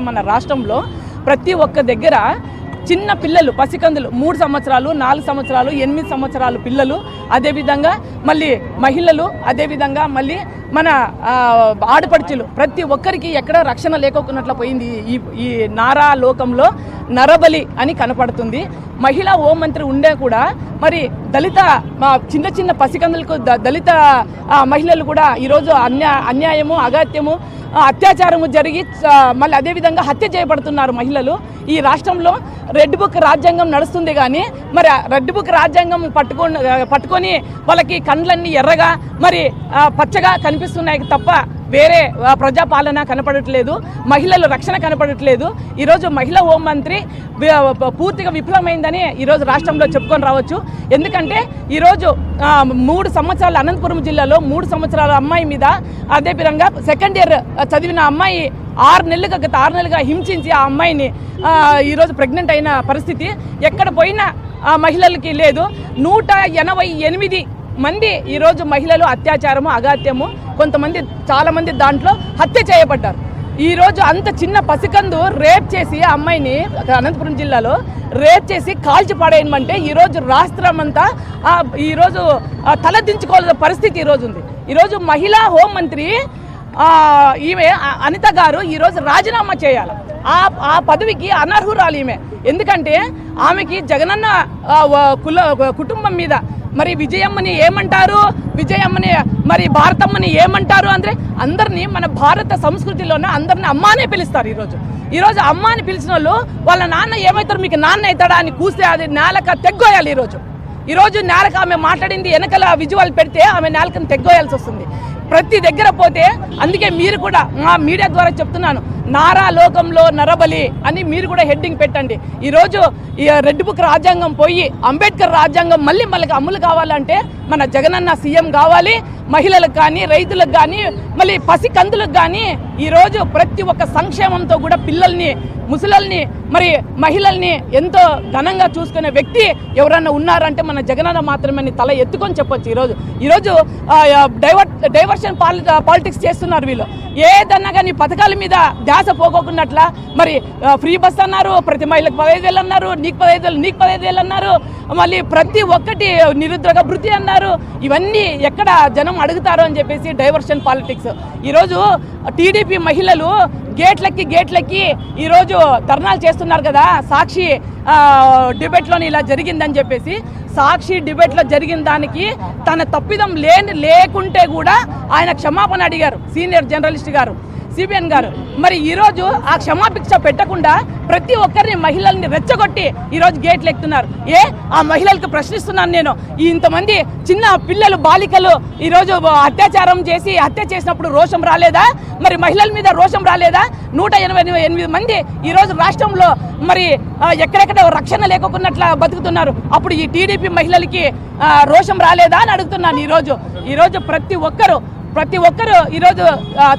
మన రాష్ట్రంలో ప్రతి ఒక్క దగ్గర చిన్న పిల్లలు పసికందులు మూడు సంవత్సరాలు నాలుగు సంవత్సరాలు ఎనిమిది సంవత్సరాలు పిల్లలు అదేవిధంగా మళ్ళీ మహిళలు అదేవిధంగా మళ్ళీ మన ఆడపడుచులు ప్రతి ఒక్కరికి ఎక్కడ రక్షణ లేకోకున్నట్లు పోయింది ఈ ఈ నారా లోకంలో నరబలి అని కనపడుతుంది. మహిళా హోంమంత్రి ఉండే కూడా మరి దళిత మా చిన్న చిన్న పసికందులకు దళిత మహిళలు కూడా ఈరోజు అన్యా అన్యాయము అగత్యము అత్యాచారము జరిగి మళ్ళీ అదేవిధంగా హత్య చేయబడుతున్నారు మహిళలు. ఈ రాష్ట్రంలో రెడ్ బుక్ రాజ్యాంగం నడుస్తుంది కానీ మరి రెడ్ బుక్ రాజ్యాంగం పట్టుకొని పట్టుకొని వాళ్ళకి కండ్లన్నీ ఎర్రగా మరి పచ్చగా కనిపి కనిపిస్తున్నాయి. తప్ప వేరే ప్రజాపాలన కనపడట్లేదు. మహిళలు రక్షణ కనపడట్లేదు. ఈరోజు మహిళా హోంమంత్రి పూర్తిగా విఫలమైందని ఈరోజు రాష్ట్రంలో చెప్పుకొని రావచ్చు. ఎందుకంటే ఈరోజు మూడు సంవత్సరాలు అనంతపురం జిల్లాలో మూడు సంవత్సరాల అమ్మాయి మీద అదే విధంగా సెకండ్ ఇయర్ చదివిన అమ్మాయి ఆరు నెలలుగా గత ఆరు నెలలుగా హింసించి ఆ అమ్మాయిని ఈరోజు ప్రెగ్నెంట్ అయిన పరిస్థితి ఎక్కడ పోయినా ఆ మహిళలకి లేదు. నూట ఎనభై ఎనిమిది మంది ఈరోజు మహిళలు అత్యాచారము అగాత్యము కొంతమంది చాలామంది దాంట్లో హత్య చేయబడ్డారు. ఈరోజు అంత చిన్న పసికందు రేప్ చేసి ఆ అమ్మాయిని అనంతపురం జిల్లాలో రేప్ చేసి కాల్చి పడేయమంటే ఈరోజు రాష్ట్రం అంతా ఈరోజు ఆ, తలదించుకోవాల్సిన పరిస్థితి ఈరోజు ఉంది. ఈరోజు మహిళా హోంమంత్రి ఈమె అనిత గారు ఈరోజు రాజీనామా చేయాలి. ఆ ఆ పదవికి అనర్హురాలు ఈమె. ఎందుకంటే ఆమెకి జగనన్న కుల కుటుంబం మీద మరి విజయమ్మని ఏమంటారు? విజయమ్మని మరి భారతమ్మని ఏమంటారు అంటే అందరినీ మన భారత సంస్కృతిలోనే అందరిని అమ్మానే పిలుస్తారు ఈరోజు. ఈరోజు అమ్మ అని పిలిచిన వాళ్ళు వాళ్ళ నాన్న ఏమవుతారు మీకు నాన్న అవుతాడా అని కూస్తే అది నేలక తెగ్గోయాలి ఈరోజు. ఈరోజు నేలక ఆమె మాట్లాడింది వెనకల విజువల్ పెడితే ఆమె నేలకను తెగ్గోయాల్సి వస్తుంది. ప్రతి దగ్గర పోతే అందుకే మీరు కూడా మా మీడియా ద్వారా చెప్తున్నాను నారా లోకంలో నరబలి అని మీరు కూడా హెడ్డింగ్ పెట్టండి. ఈరోజు ఈ రెడ్ బుక్ రాజ్యాంగం పోయి అంబేద్కర్ రాజ్యాంగం మళ్ళీ మనకి అమలు కావాలంటే మన జగనన్న సీఎం కావాలి మహిళలకు కానీ రైతులకు కానీ మళ్ళీ పసి కందులకు కానీ ఈరోజు ప్రతి ఒక్క సంక్షేమంతో కూడా పిల్లల్ని ముసలల్ని మరి మహిళల్ని ఎంతో ఘనంగా చూసుకునే వ్యక్తి ఎవరన్నా ఉన్నారంటే మన జగనన్న మాత్రమే తల ఎత్తుకొని చెప్పొచ్చు ఈరోజు. ఈరోజు డైవర్ డైవర్ట్ డైవర్షన్ పాలి పాలిటిక్స్ చేస్తున్నారు వీళ్ళు. ఏదన్నా కానీ పథకాల మీద ధ్యాస పోకోకున్నట్ల మరి ఫ్రీ బస్ అన్నారు ప్రతి మహిళకు పదహైదు వేలు అన్నారు నీకు పదహైదు వేలు నీకు పదహైదు వేలు అన్నారు మళ్ళీ ప్రతి ఒక్కటి నిరుద్యోగ భృతి అన్నారు ఇవన్నీ ఎక్కడ జనం అడుగుతారు అని చెప్పేసి డైవర్షన్ పాలిటిక్స్. ఈరోజు టీడీపీ మహిళలు గేట్లకి గేట్లకి ఈరోజు ధర్నాలు చేస్తున్నారు కదా సాక్షి డిబేట్లోని ఇలా జరిగిందని చెప్పేసి సాక్షి డిబేట్లో జరిగిన దానికి తన తప్పిదం లేని లేకుంటే కూడా ఆయన క్షమాపణ అడిగారు సీనియర్ జర్నలిస్ట్ గారు. సిబిఎన్ గారు. మరి ఈరోజు ఆ క్షమాభిక్ష పెట్టకుండా ప్రతి ఒక్కరిని మహిళల్ని రెచ్చగొట్టి ఈరోజు గేట్లు ఎక్కుతున్నారు. ఏ? ఆ మహిళలకు ప్రశ్నిస్తున్నాను నేను. ఇంతమంది చిన్న పిల్లలు బాలికలు ఈరోజు అత్యాచారం చేసి హత్య చేసినప్పుడు రోషం రాలేదా? మరి మహిళల మీద రోషం రాలేదా? నూట ఎనభై ఎనిమిది మంది ఈరోజు రాష్ట్రంలో మరి ఎక్కడెక్కడ రక్షణ లేకున్నట్లా బతుకుతున్నారు. అప్పుడు ఈ టీడీపీ మహిళలకి రోషం రాలేదా అని అడుగుతున్నాను ఈరోజు ఈరోజు ప్రతి ఒక్కరు ప్రతి ఒక్కరూ ఈరోజు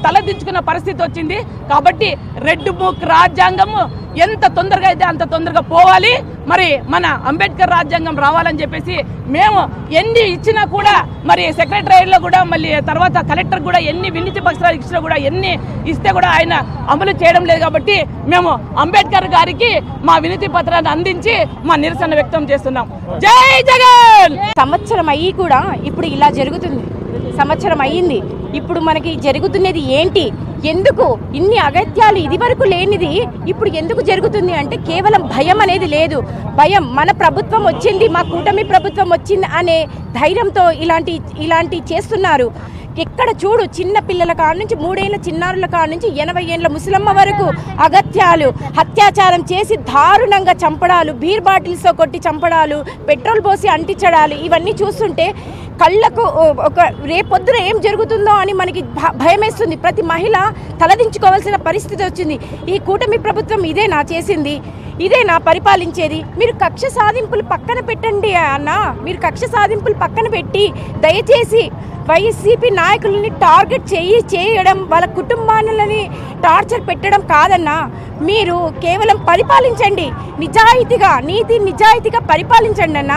తలదించుకున్న పరిస్థితి వచ్చింది. కాబట్టి రెడ్ బుక్ రాజ్యాంగము ఎంత తొందరగా అయితే అంత తొందరగా పోవాలి. మరి మన అంబేద్కర్ రాజ్యాంగం రావాలని చెప్పేసి మేము ఎన్ని ఇచ్చినా కూడా మరి సెక్రటరీలో కూడా మళ్ళీ తర్వాత కలెక్టర్ కూడా ఎన్ని వినతి పత్రాలు ఇచ్చినా కూడా ఎన్ని ఇస్తే కూడా ఆయన అమలు చేయడం లేదు కాబట్టి మేము అంబేద్కర్ గారికి మా వినతి పత్రాన్ని అందించి మా నిరసన వ్యక్తం చేస్తున్నాం. జై జగన్! సంవత్సరం అయ్యి కూడా ఇప్పుడు ఇలా జరుగుతుంది. సంవత్సరం అయ్యింది. ఇప్పుడు మనకి జరుగుతున్నది ఏంటి? ఎందుకు ఇన్ని అగత్యాలు ఇది వరకు లేనిది ఇప్పుడు ఎందుకు జరుగుతుంది అంటే కేవలం భయం అనేది లేదు. భయం మన ప్రభుత్వం వచ్చింది మా కూటమి ప్రభుత్వం వచ్చింది అనే ధైర్యంతో ఇలాంటి ఇలాంటి చేస్తున్నారు. ఎక్కడ చూడు చిన్న పిల్లల కాడ నుంచి మూడేళ్ళ చిన్నారుల కాడ నుంచి ఎనభై ఏళ్ళ ముసలమ్మ వరకు అగత్యాలు అత్యాచారం చేసి దారుణంగా చంపడాలు బీర్ బాటిల్స్తో కొట్టి చంపడాలు పెట్రోల్ పోసి అంటించడాలు ఇవన్నీ చూస్తుంటే కళ్ళకు ఒక రేపొద్దున ఏం జరుగుతుందో అని మనకి భ- భయమేస్తుంది. ప్రతి మహిళ తలదించుకోవాల్సిన పరిస్థితి వచ్చింది. ఈ కూటమి ప్రభుత్వం ఇదే నా చేసింది ఇదేనా పరిపాలించేది. మీరు కక్ష సాధింపులు పక్కన పెట్టండి అన్న మీరు కక్ష సాధింపులు పక్కన పెట్టి దయచేసి వైసీపీ నాయకులని టార్గెట్ చేయి చేయడం వాళ్ళ కుటుంబాలని టార్చర్ పెట్టడం కాదన్నా. మీరు కేవలం పరిపాలించండి. నిజాయితీగా నీతి నిజాయితీగా పరిపాలించండి అన్న.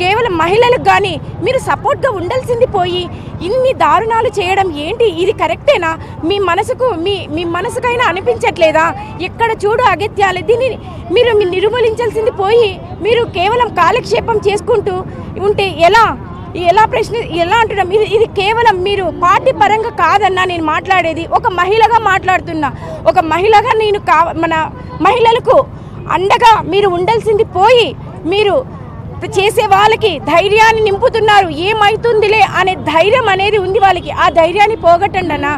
కేవలం మహిళలకు కానీ మీరు సపోర్ట్గా ఉండాల్సింది పోయి ఇన్ని దారుణాలు చేయడం ఏంటి? ఇది కరెక్టేనా? మీ మనసుకు మీ మీ మనసుకైనా అనిపించట్లేదా? ఎక్కడ చూడు అగత్యాలు. దీన్ని మీరు మీ నిర్మూలించాల్సింది పోయి మీరు కేవలం కాలక్షేపం చేసుకుంటూ ఉంటే ఎలా? ఎలా ప్రశ్న ఎలా అంటున్నాం? ఇది ఇది కేవలం మీరు పార్టీ పరంగా కాదన్నా నేను మాట్లాడేది ఒక మహిళగా మాట్లాడుతున్నా. ఒక మహిళగా నేను కా మన మహిళలకు అండగా మీరు ఉండాల్సింది పోయి మీరు చేసే వాళ్ళకి ధైర్యాన్ని నింపుతున్నారు. ఏమవుతుందిలే అనే ధైర్యం అనేది ఉంది వాళ్ళకి. ఆ ధైర్యాన్ని పోగొట్టండి అన్న.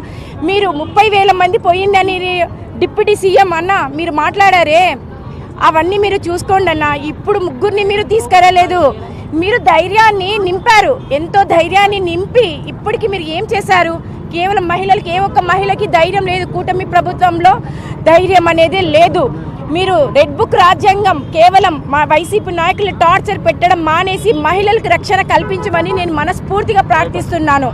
మీరు ముప్పై వేల మంది పోయిందని డిప్యూటీ సీఎం అన్న మీరు మాట్లాడారే. అవన్నీ మీరు చూసుకోండి అన్న. ఇప్పుడు ముగ్గురిని మీరు తీసుకురాలేదు. మీరు ధైర్యాన్ని నింపారు. ఎంతో ధైర్యాన్ని నింపి ఇప్పటికి మీరు ఏం చేశారు? కేవలం మహిళలకి ఏ ఒక్క మహిళకి ధైర్యం లేదు. కూటమి ప్రభుత్వంలో ధైర్యం అనేది లేదు. మీరు రెడ్ బుక్ రాజ్యాంగం కేవలం మా వైసీపీ నాయకులు టార్చర్ పెట్టడం మానేసి మహిళలకు రక్షణ కల్పించమని నేను మనస్ఫూర్తిగా ప్రార్థిస్తున్నాను.